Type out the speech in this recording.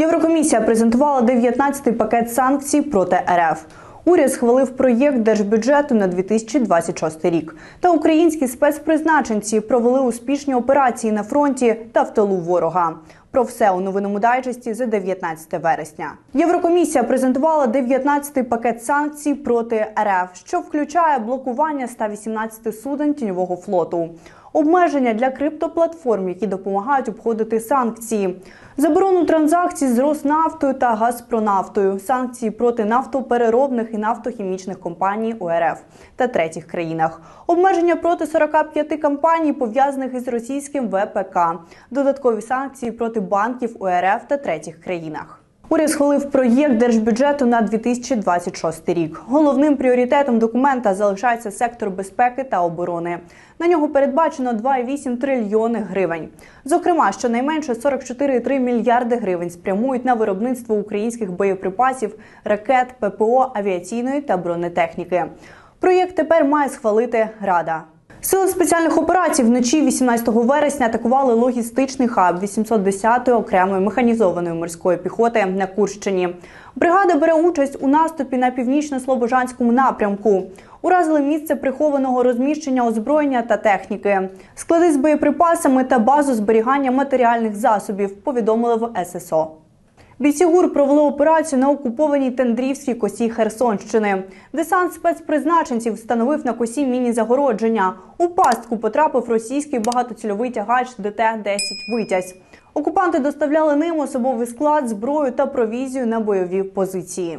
Єврокомісія презентувала 19-й пакет санкцій проти РФ. Уряд схвалив проєкт держбюджету на 2026 рік. Та українські спецпризначенці провели успішні операції на фронті та в тилу ворога. Про все у новинному дайджесті за 19 вересня. Єврокомісія презентувала 19-й пакет санкцій проти РФ, що включає блокування 118 суден тіньового флоту, обмеження для криптоплатформ, які допомагають обходити санкції, заборону транзакцій з Роснафтою та Газпронафтою, санкції проти нафтопереробних і нафтохімічних компаній у РФ та третіх країнах, обмеження проти 45 компаній, пов'язаних із російським ВПК, додаткові санкції проти банків у РФ та третіх країнах. Уряд схвалив проєкт держбюджету на 2026 рік. Головним пріоритетом документа залишається сектор безпеки та оборони. На нього передбачено 2,8 трильйони гривень. Зокрема, щонайменше 44,3 мільярди гривень спрямують на виробництво українських боєприпасів, ракет, ППО, авіаційної та бронетехніки. Проєкт тепер має схвалити Рада. Сили спеціальних операцій вночі 18 вересня атакували логістичний хаб 810-ї окремої механізованої морської піхоти на Курщині. Бригада бере участь у наступі на північно-слобожанському напрямку. Уразили місце прихованого розміщення озброєння та техніки, склади з боєприпасами та базу зберігання матеріальних засобів. Повідомили в ССО. Бійці ГУР провели операцію на окупованій Тендрівській косі Херсонщини. Десант спецпризначенців встановив на косі міні-загородження. У пастку потрапив російський багатоцільовий тягач ДТ-10 «Витязь». Окупанти доставляли ним особовий склад, зброю та провізію на бойові позиції.